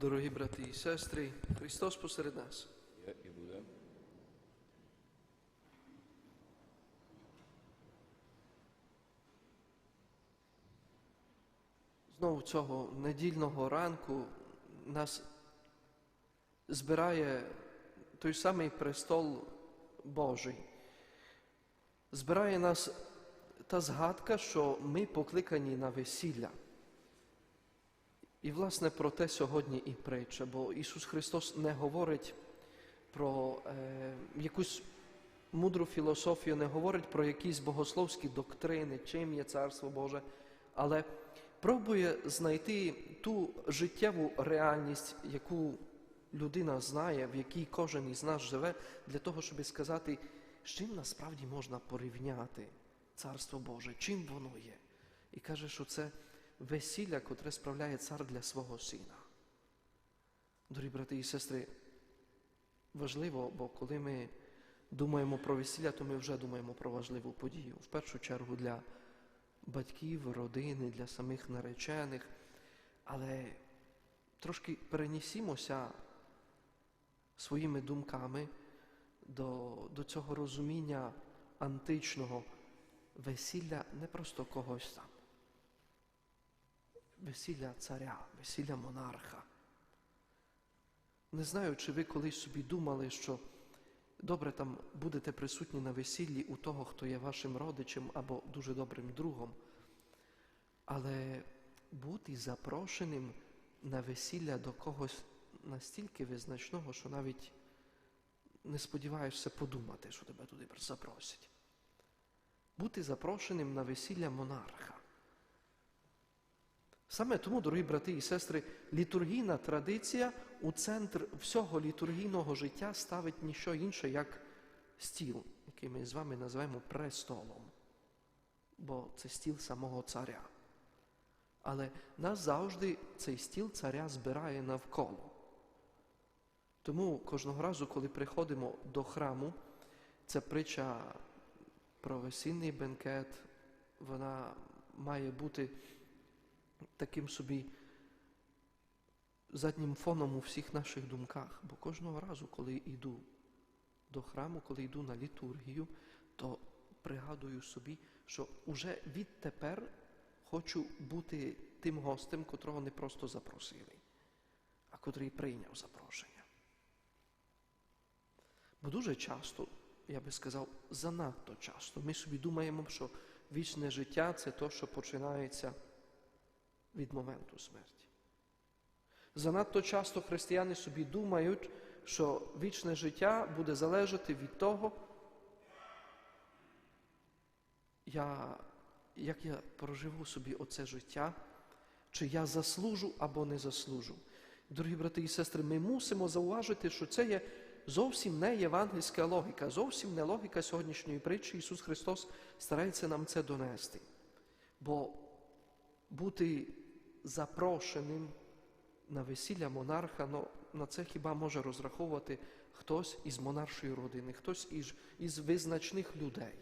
Дорогі брати і сестри, Христос посеред нас. Є і буде. Знову цього недільного ранку нас збирає той самий престол Божий. Збирає нас та згадка, що ми покликані на весілля. І, власне, про те сьогодні і притча, бо Ісус Христос не говорить про е, якусь мудру філософію, не говорить про якісь богословські доктрини, чим є Царство Боже, але пробує знайти ту життєву реальність, яку людина знає, в якій кожен із нас живе, для того, щоб сказати, з чим насправді можна порівняти Царство Боже, чим воно є. І каже, що це весілля, котре справляє цар для свого сина. Дорогі брати і сестри, важливо, бо коли ми думаємо про весілля, то ми вже думаємо про важливу подію. В першу чергу для батьків, родини, для самих наречених. Але трошки перенісімося своїми думками до, до цього розуміння античного весілля не просто когось там. Весілля царя, весілля монарха. Не знаю, чи ви колись собі думали, що добре там будете присутні на весіллі у того, хто є вашим родичем або дуже добрим другом, але бути запрошеним на весілля до когось настільки визначного, що навіть не сподіваєшся подумати, що тебе туди запросять. Бути запрошеним на весілля монарха. Саме тому, дорогі брати і сестри, літургійна традиція у центр всього літургійного життя ставить ніщо інше, як стіл, який ми з вами називаємо престолом, бо це стіл самого царя. Але нас завжди цей стіл царя збирає навколо. Тому кожного разу, коли приходимо до храму, ця притча про весільний бенкет, вона має бути таким собі заднім фоном у всіх наших думках. Бо кожного разу, коли йду до храму, коли йду на літургію, то пригадую собі, що уже відтепер хочу бути тим гостем, котрого не просто запросили, а котрий прийняв запрошення. Бо дуже часто, я би сказав, занадто часто ми собі думаємо, що вічне життя це то, що починається від моменту смерті. Занадто часто християни собі думають, що вічне життя буде залежати від того, я, як я проживу собі оце життя, чи я заслужу або не заслужу. Дорогі брати і сестри, ми мусимо зауважити, що це є зовсім не євангельська логіка, зовсім не логіка сьогоднішньої притчі. Ісус Христос старається нам це донести. Бо бути запрошеним на весілля монарха, ну, на це хіба може розраховувати хтось із монаршої родини, хтось із, із визначних людей.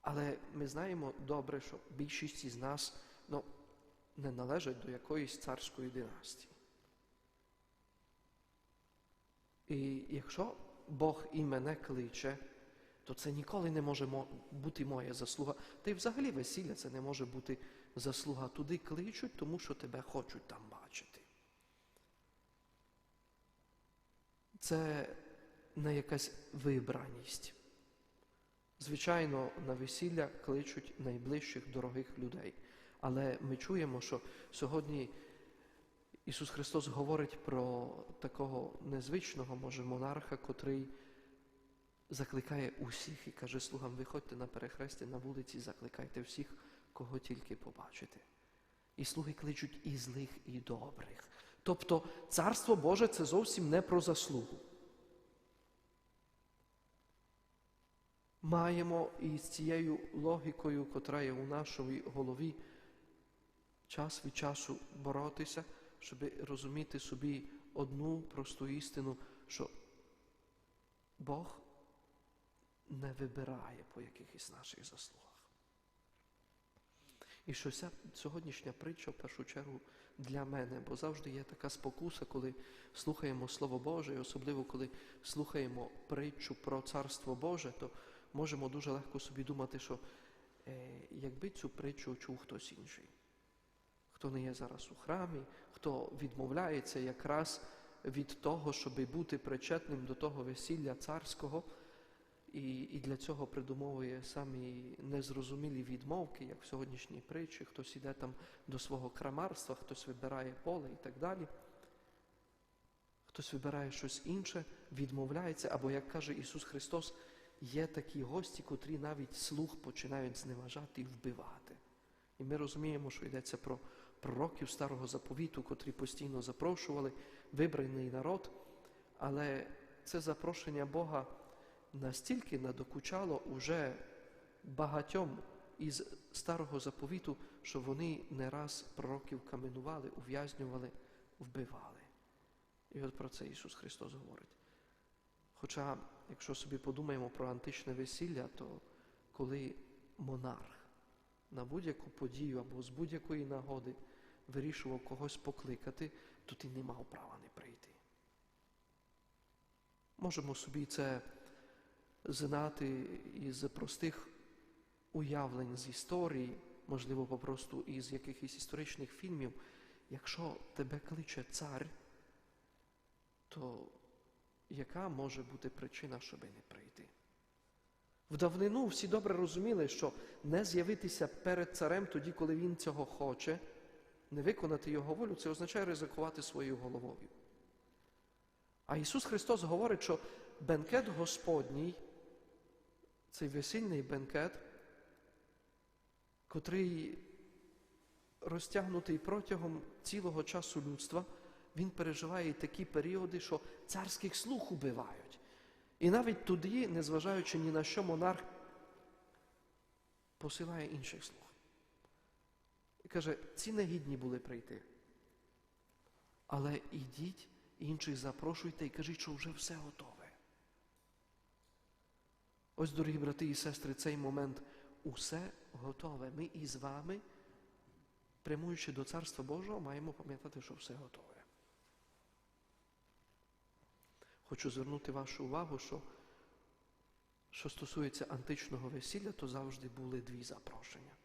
Але ми знаємо добре, що більшість із нас ну, не належать до якоїсь царської династії. І якщо Бог і мене кличе, то це ніколи не може бути моя заслуга. Та й взагалі весілля це не може бути заслуга. Туди кличуть, тому що тебе хочуть там бачити. Це не якась вибраність. Звичайно, на весілля кличуть найближчих дорогих людей. Але ми чуємо, що сьогодні Ісус Христос говорить про такого незвичного, може, монарха, котрий закликає усіх і каже слугам, виходьте на перехрестя на вулиці, закликайте всіх, кого тільки побачите. І слуги кличуть і злих, і добрих. Тобто Царство Боже це зовсім не про заслугу. Маємо і з цією логікою, котра є у нашій голові, час від часу боротися, щоб розуміти собі одну просту істину, що Бог не вибирає по якихось наших заслугах. І що ця сьогоднішня притча в першу чергу для мене, бо завжди є така спокуса, коли слухаємо Слово Боже, і особливо коли слухаємо притчу про Царство Боже, то можемо дуже легко собі думати, що е, якби цю притчу чув хтось інший, хто не є зараз у храмі, хто відмовляється якраз від того, щоб бути причетним до того весілля царського, і, і для цього придумовує самі незрозумілі відмовки, як в сьогоднішній притчі, хтось іде там до свого крамарства, хтось вибирає поле і так далі. Хтось вибирає щось інше, відмовляється, або, як каже Ісус Христос, є такі гості, котрі навіть слух починають зневажати і вбивати. І ми розуміємо, що йдеться про пророків старого заповіту, котрі постійно запрошували вибраний народ, але це запрошення Бога настільки надокучало уже багатьом із старого заповіту, що вони не раз пророків каменували, ув'язнювали, вбивали. І от про це Ісус Христос говорить. Хоча, якщо собі подумаємо про античне весілля, то коли монарх на будь-яку подію або з будь-якої нагоди вирішував когось покликати, то ти не мав права не прийти. Можемо собі це знати із простих уявлень з історії, можливо, попросту із якихось історичних фільмів. Якщо тебе кличе цар, то яка може бути причина, щоби не прийти? В давнину всі добре розуміли, що не з'явитися перед царем тоді, коли він цього хоче, не виконати його волю, це означає ризикувати своєю головою. А Ісус Христос говорить, що бенкет Господній, цей весільний бенкет, котрий розтягнутий протягом цілого часу людства, він переживає такі періоди, що царських слух убивають. І навіть тоді, незважаючи ні на що, монарх посилає інших слуг. І каже, ці негідні були прийти. Але ідіть, інших запрошуйте і кажіть, що вже все готове. Ось, дорогі брати і сестри, цей момент усе готове. Ми із вами, прямуючи до Царства Божого, маємо пам'ятати, що все готове. Хочу звернути вашу увагу, що що стосується античного весілля, то завжди були дві запрошення.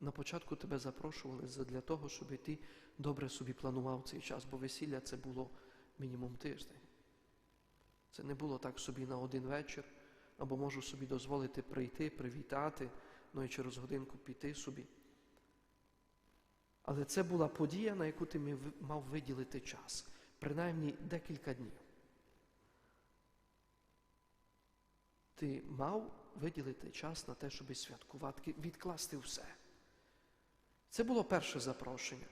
На початку тебе запрошували для того, щоб ти добре собі планував цей час, бо весілля це було мінімум тиждень. Це не було так собі на один вечір, або можу собі дозволити прийти, привітати, ну і через годинку піти собі. Але це була подія, на яку ти мав виділити час, принаймні декілька днів. Ти мав виділити час на те, щоб святкувати, відкласти все. Це було перше запрошення.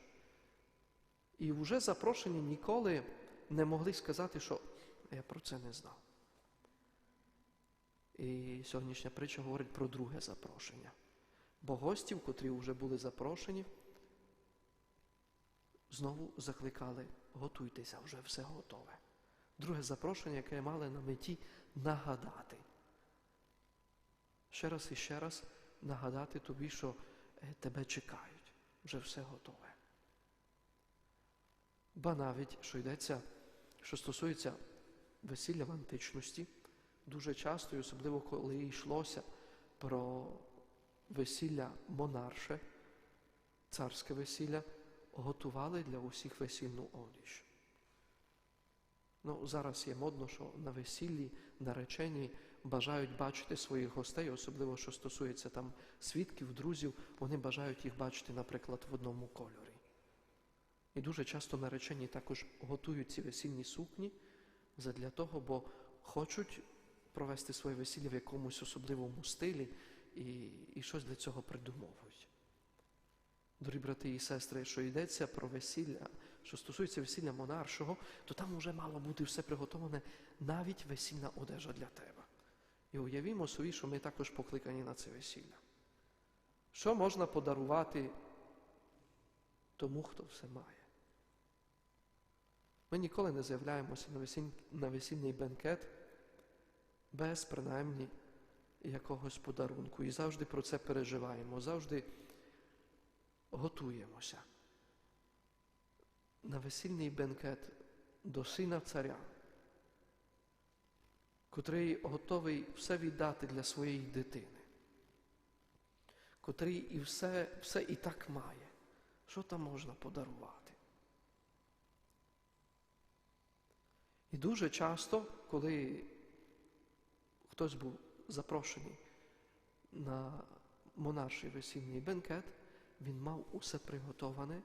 І вже запрошені ніколи не могли сказати, що я про це не знав. І сьогоднішня притча говорить про друге запрошення. Бо гостів, котрі вже були запрошені, знову закликали, готуйтеся, вже все готове. Друге запрошення, яке мали на меті нагадати. Ще раз і ще раз нагадати тобі, що тебе чекають, вже все готове. Ба навіть, що йдеться, що стосується весілля в античності, дуже часто, і особливо коли йшлося про весілля монарше, царське весілля, готували для усіх весільну одіж. Ну, Зараз є модно, що на весіллі наречені бажають бачити своїх гостей, особливо що стосується там свідків, друзів, вони бажають їх бачити, наприклад, в одному кольорі. І дуже часто наречені також готують ці весільні сукні задля того, бо хочуть провести своє весілля в якомусь особливому стилі і, і щось для цього придумовують. Дорогі брати і сестри, що йдеться про весілля, що стосується весілля монаршого, то там вже мало бути все приготовлене, навіть весільна одежа для тебе. І уявімо собі, що ми також покликані на це весілля. Що можна подарувати тому, хто все має? Ми ніколи не з'являємося на весільний бенкет без принаймні якогось подарунку. І завжди про це переживаємо, завжди готуємося. на весільний бенкет до сина царя, котрий готовий все віддати для своєї дитини, котрий і все, все і так має. Що там можна подарувати? І дуже часто, коли хтось був запрошений на монарший весільний бенкет, він мав усе приготоване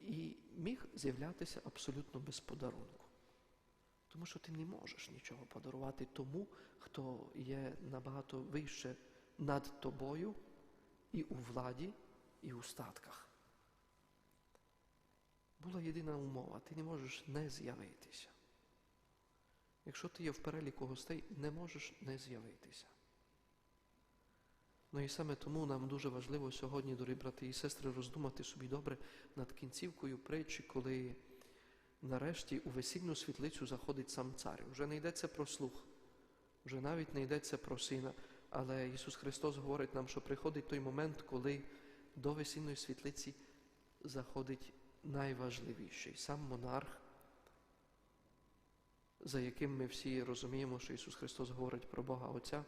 і міг з'являтися абсолютно без подарунку. Тому що ти не можеш нічого подарувати тому, хто є набагато вище над тобою і у владі, і у статках. Була єдина умова, ти не можеш не з'явитися. Якщо ти є в переліку гостей, не можеш не з'явитися. Ну і саме тому нам дуже важливо сьогодні, дорогі брати і сестри, роздумати собі добре над кінцівкою притчі, коли нарешті у весільну світлицю заходить сам цар. Вже не йдеться про слух, вже навіть не йдеться про сина, але Ісус Христос говорить нам, що приходить той момент, коли до весільної світлиці заходить найважливіший сам монарх, за яким ми всі розуміємо, що Ісус Христос говорить про Бога Отця,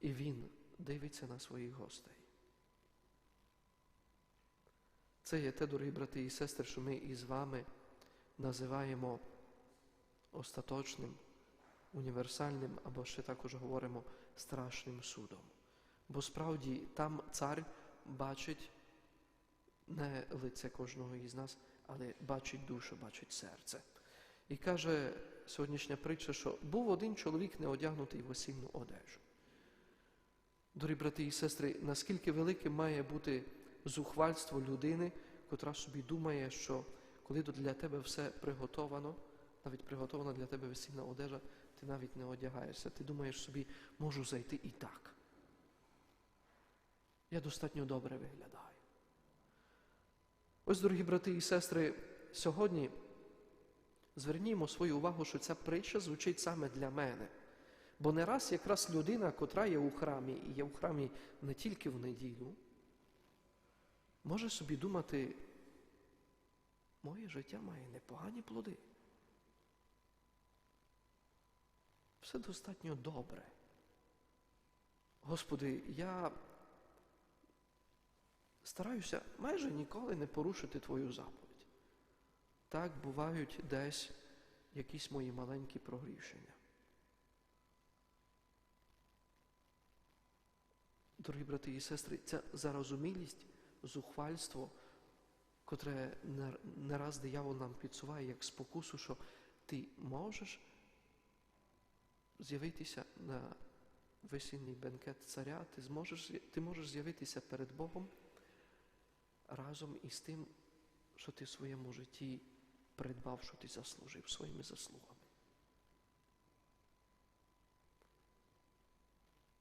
і Він дивиться на своїх гостей. Це є те, дорогі брати і сестри, що ми із вами називаємо остаточним, універсальним, або ще також говоримо страшним судом. Бо справді там цар бачить не лице кожного із нас, але бачить душу, бачить серце. І каже сьогоднішня притча, що був один чоловік не одягнутий в весільну одежу. Дорогі брати і сестри, наскільки велике має бути зухвальство людини, котра собі думає, що коли для тебе все приготовано, навіть приготована для тебе весільна одежа, ти навіть не одягаєшся. Ти думаєш собі, можу зайти і так. Я достатньо добре виглядаю. Ось, дорогі брати і сестри, сьогодні звернімо свою увагу, що ця притча звучить саме для мене. Бо не раз якраз людина, котра є у храмі, і є у храмі не тільки в неділю, може собі думати, моє життя має непогані плоди. Все достатньо добре. Господи, я стараюся майже ніколи не порушити Твою заповідь. Так бувають десь якісь мої маленькі прогрішення. Дорогі брати і сестри, ця зарозумілість, зухвальство, котре не раз диявол нам підсуває як спокусу, що ти можеш з'явитися на весільний бенкет царя, ти, зможеш, ти можеш з'явитися перед Богом разом із тим, що ти в своєму житті придбав, що ти заслужив своїми заслугами.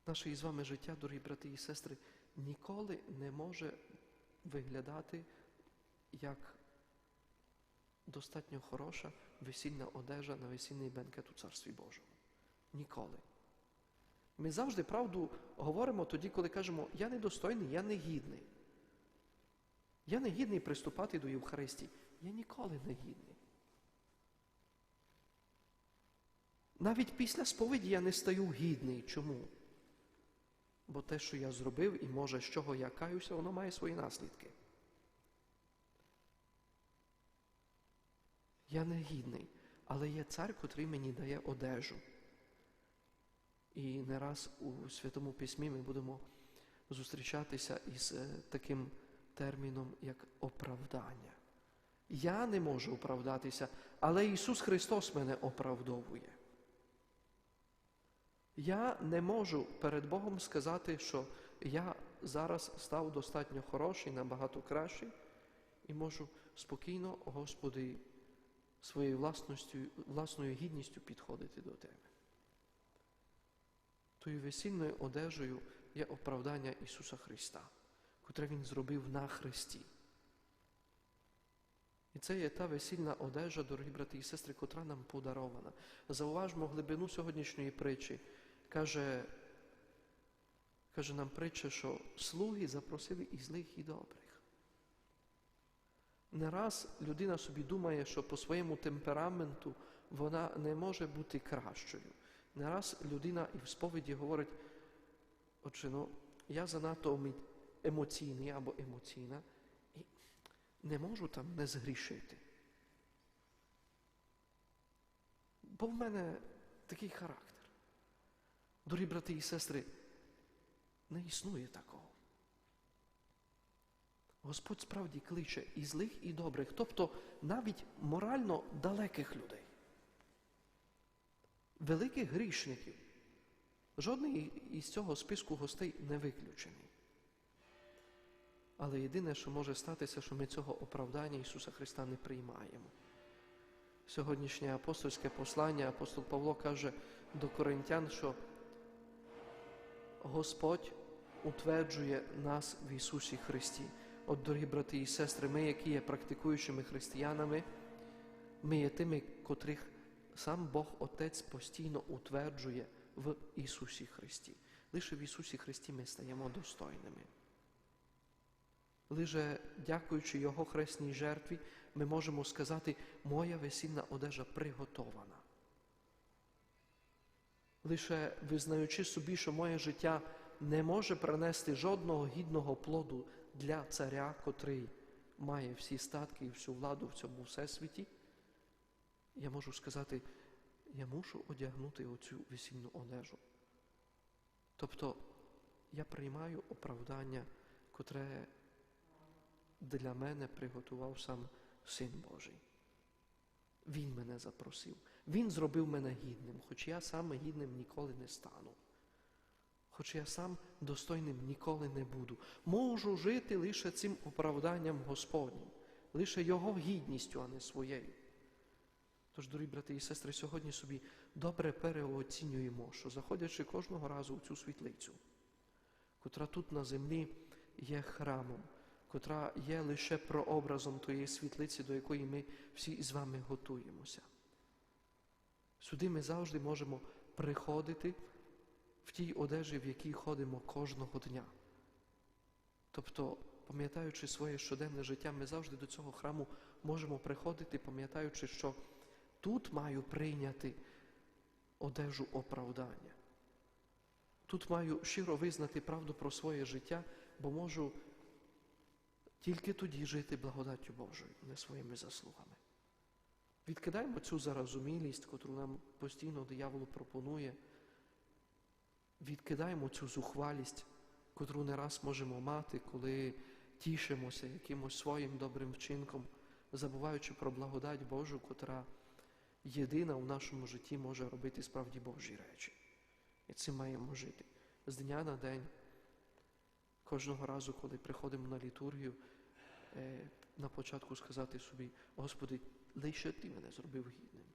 Наше із вами життя, дорогі брати і сестри, ніколи не може виглядати як достатньо хороша весільна одежа на весільний бенкет у Царстві Божому. Ніколи. Ми завжди правду говоримо тоді, коли кажемо, я недостойний, я негідний. Я не гідний приступати до Євхаристії. Я ніколи не гідний. Навіть після сповіді я не стаю гідний. Чому? Бо те, що я зробив, і може, з чого я каюся, воно має свої наслідки. Я не гідний, але є цар, котрий мені дає одежу. І не раз у Святому Письмі ми будемо зустрічатися із таким терміном, як оправдання. Я не можу оправдатися, але Ісус Христос мене оправдовує. Я не можу перед Богом сказати, що я зараз став достатньо хороший, набагато кращий, і можу спокійно, Господи, своєю власністю, власною гідністю підходити до Тебе. Тою весільною одежею є оправдання Ісуса Христа, котре Він зробив на Христі. І це є та весільна одежа, дорогі брати і сестри, котра нам подарована. Зауважмо глибину сьогоднішньої притчі. Каже, каже нам притча, що слуги запросили і злих, і добрих. Не раз людина собі думає, що по своєму темпераменту вона не може бути кращою. Не раз людина і в сповіді говорить, отже, ну, я занадто емоційний або емоційна, не можу там не згрішити. Бо в мене такий характер. Дорогі брати і сестри, не існує такого. Господь справді кличе і злих, і добрих, тобто навіть морально далеких людей, великих грішників. Жодний із цього списку гостей не виключений. Але єдине, що може статися, що ми цього оправдання Ісуса Христа не приймаємо. Сьогоднішнє апостольське послання, апостол Павло каже до коринтян, що Господь утверджує нас в Ісусі Христі. От, дорогі брати і сестри, ми, які є практикуючими християнами, ми є тими, котрих сам Бог Отець постійно утверджує в Ісусі Христі. Лише в Ісусі Христі ми стаємо достойними. Лише дякуючи Його хресній жертві, ми можемо сказати, моя весільна одежа приготована. Лише визнаючи собі, що моє життя не може принести жодного гідного плоду для царя, котрий має всі статки і всю владу в цьому всесвіті, я можу сказати, я мушу одягнути оцю весільну одежу. Тобто я приймаю оправдання, котре для мене приготував сам Син Божий. Він мене запросив. Він зробив мене гідним, хоч я сам гідним ніколи не стану. Хоч я сам достойним ніколи не буду. Можу жити лише цим оправданням Господнім, лише Його гідністю, а не своєю. Тож, дорогі брати і сестри, сьогодні собі добре переоцінюємо, що заходячи кожного разу у цю світлицю, котра тут на землі є храмом, котра є лише прообразом тієї світлиці, до якої ми всі з вами готуємося. Сюди ми завжди можемо приходити в тій одежі, в якій ходимо кожного дня. Тобто, пам'ятаючи своє щоденне життя, ми завжди до цього храму можемо приходити, пам'ятаючи, що тут маю прийняти одежу оправдання. Тут маю щиро визнати правду про своє життя, бо можу тільки тоді жити благодаттю Божою, не своїми заслугами. Відкидаємо цю зарозумілість, котру нам постійно диявол пропонує. Відкидаємо цю зухвалість, котру не раз можемо мати, коли тішимося якимось своїм добрим вчинком, забуваючи про благодать Божу, котра єдина в нашому житті може робити справді Божі речі. І цим маємо жити з дня на день. Кожного разу, коли приходимо на літургію, е, на початку сказати собі, Господи, лише Ти мене зробив гідним.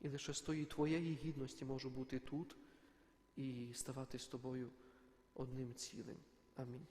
І лише з тої Твоєї гідності можу бути тут і ставати з тобою одним цілим. Амінь.